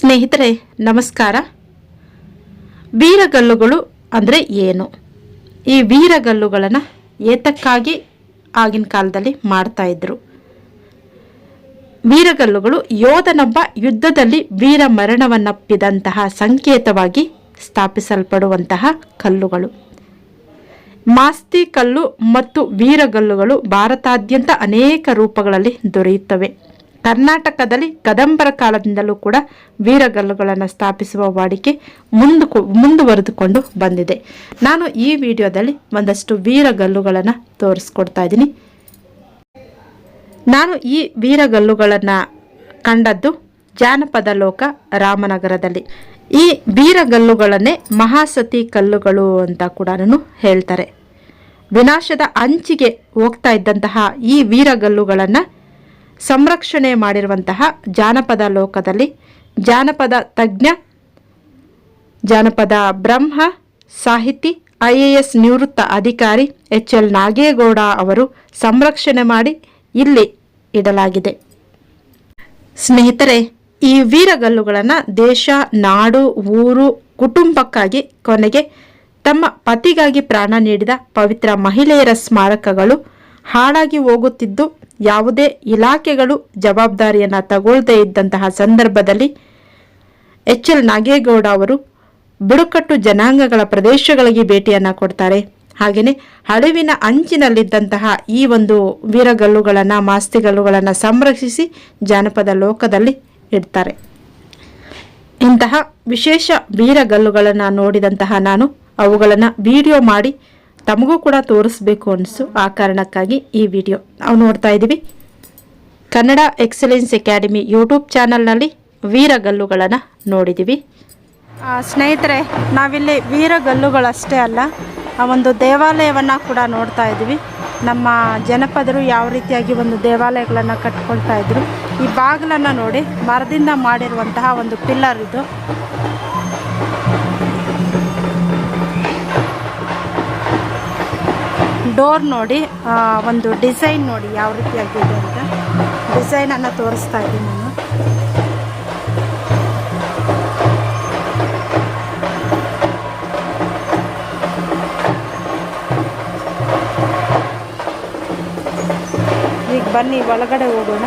ಸ್ನೇಹಿತರೆ, ನಮಸ್ಕಾರ. ವೀರಗಲ್ಲುಗಳು ಅಂದರೆ ಏನು? ಈ ವೀರಗಲ್ಲುಗಳನ್ನು ಏತಕ್ಕಾಗಿ ಆಗಿನ ಕಾಲದಲ್ಲಿ ಮಾಡ್ತಾ ಇದ್ರು? ವೀರಗಲ್ಲುಗಳು ಯೋಧನೊಬ್ಬ ಯುದ್ಧದಲ್ಲಿ ವೀರ ಮರಣವನ್ನಪ್ಪಿದಂತಹ ಸಂಕೇತವಾಗಿ ಸ್ಥಾಪಿಸಲ್ಪಡುವಂತಹ ಕಲ್ಲುಗಳು. ಮಾಸ್ತಿ ಕಲ್ಲು ಮತ್ತು ವೀರಗಲ್ಲುಗಳು ಭಾರತಾದ್ಯಂತ ಅನೇಕ ರೂಪಗಳಲ್ಲಿ ದೊರೆಯುತ್ತವೆ. ಕರ್ನಾಟಕದಲ್ಲಿ ಕದಂಬರ ಕಾಲದಿಂದಲೂ ಕೂಡ ವೀರಗಲ್ಲುಗಳನ್ನು ಸ್ಥಾಪಿಸುವ ವಾಡಿಕೆ ಮುಂದು ಮುಂದುವರೆದುಕೊಂಡು ಬಂದಿದೆ. ನಾನು ಈ ವಿಡಿಯೋದಲ್ಲಿ ಒಂದಷ್ಟು ವೀರಗಲ್ಲುಗಳನ್ನು ತೋರಿಸ್ಕೊಡ್ತಾ ಇದ್ದೀನಿ. ನಾನು ಈ ವೀರಗಲ್ಲುಗಳನ್ನು ಕಂಡದ್ದು ಜಾನಪದ ಲೋಕ ರಾಮನಗರದಲ್ಲಿ. ಈ ವೀರಗಲ್ಲುಗಳನ್ನೇ ಮಹಾಸತಿ ಕಲ್ಲುಗಳು ಅಂತ ಕೂಡ ಹೇಳ್ತಾರೆ. ವಿನಾಶದ ಅಂಚಿಗೆ ಹೋಗ್ತಾ ಇದ್ದಂತಹ ಈ ವೀರಗಲ್ಲುಗಳನ್ನು ಸಂರಕ್ಷಣೆ ಮಾಡಿರುವಂತಹ ಜಾನಪದ ಲೋಕದಲ್ಲಿ ಜಾನಪದ ತಜ್ಞ, ಜಾನಪದ ಬ್ರಹ್ಮ, ಸಾಹಿತಿ ಐ ಎ ಎಸ್ ನಿವೃತ್ತ ಅಧಿಕಾರಿ ಎಚ್ ಎಲ್ ನಾಗೇಗೌಡ ಅವರು ಸಂರಕ್ಷಣೆ ಮಾಡಿ ಇಲ್ಲಿ ಇಡಲಾಗಿದೆ. ಸ್ನೇಹಿತರೆ, ಈ ವೀರಗಲ್ಲುಗಳನ್ನು ದೇಶ, ನಾಡು, ಊರು, ಕುಟುಂಬಕ್ಕಾಗಿ ಕೊನೆಗೆ ತಮ್ಮ ಪತಿಗಾಗಿ ಪ್ರಾಣ ನೀಡಿದ ಪವಿತ್ರ ಮಹಿಳೆಯರ ಸ್ಮಾರಕಗಳು ಹಾಳಾಗಿ ಹೋಗುತ್ತಿದ್ದು ಯಾವುದೇ ಇಲಾಖೆಗಳು ಜವಾಬ್ದಾರಿಯನ್ನು ತಗೊಳ್ಳದೇ ಇದ್ದಂತಹ ಸಂದರ್ಭದಲ್ಲಿ ಎಚ್ ಎಲ್ ನಾಗೇಗೌಡ ಅವರು ಬುಡಕಟ್ಟು ಜನಾಂಗಗಳ ಪ್ರದೇಶಗಳಿಗೆ ಭೇಟಿಯನ್ನು ಕೊಡ್ತಾರೆ. ಹಾಗೆಯೇ ಹಳಿವಿನ ಅಂಚಿನಲ್ಲಿದ್ದಂತಹ ಈ ಒಂದು ವೀರಗಲ್ಲುಗಳನ್ನು, ಮಾಸ್ತಿಗಲ್ಲುಗಳನ್ನು ಸಂರಕ್ಷಿಸಿ ಜಾನಪದ ಲೋಕದಲ್ಲಿ ಇಡ್ತಾರೆ. ಇಂತಹ ವಿಶೇಷ ವೀರಗಲ್ಲುಗಳನ್ನು ನೋಡಿದಂತಹ ನಾನು ಅವುಗಳನ್ನು ವಿಡಿಯೋ ಮಾಡಿ ತಮಗೂ ಕೂಡ ತೋರಿಸ್ಬೇಕು ಅನಿಸು ಆ ಕಾರಣಕ್ಕಾಗಿ ಈ ವಿಡಿಯೋ ನಾವು ನೋಡ್ತಾ ಇದ್ದೀವಿ. ಕನ್ನಡ ಎಕ್ಸಲೆನ್ಸ್ ಅಕಾಡೆಮಿ ಯೂಟ್ಯೂಬ್ ಚಾನಲ್ನಲ್ಲಿ ವೀರಗಲ್ಲುಗಳನ್ನು ನೋಡಿದ್ದೀವಿ. ಸ್ನೇಹಿತರೆ, ನಾವಿಲ್ಲಿ ವೀರಗಲ್ಲುಗಳಷ್ಟೇ ಅಲ್ಲ, ಆ, ಒಂದು ದೇವಾಲಯವನ್ನು ಕೂಡ ನೋಡ್ತಾ ಇದ್ದೀವಿ. ನಮ್ಮ ಜನಪದರು ಯಾವ ರೀತಿಯಾಗಿ ಒಂದು ದೇವಾಲಯಗಳನ್ನು ಕಟ್ಕೊಳ್ತಾ ಇದ್ರು, ಈ ಬಾಗಿಲನ್ನು ನೋಡಿ ಮರದಿಂದ ಮಾಡಿರುವಂತಹ ಒಂದು ಪಿಲ್ಲರ್ ಇದು. ಡೋರ್ ನೋಡಿ ಒಂದು ಡಿಸೈನ್ ನೋಡಿ ಯಾವ ರೀತಿಯಾಗಿದೆ ಅಂತ. ಡಿಸೈನನ್ನು ತೋರಿಸ್ತಾ ಇದ್ದೀನಿ ನಾನು. ಈಗ ಬನ್ನಿ, ಒಳಗಡೆ ಹೋಗೋಣ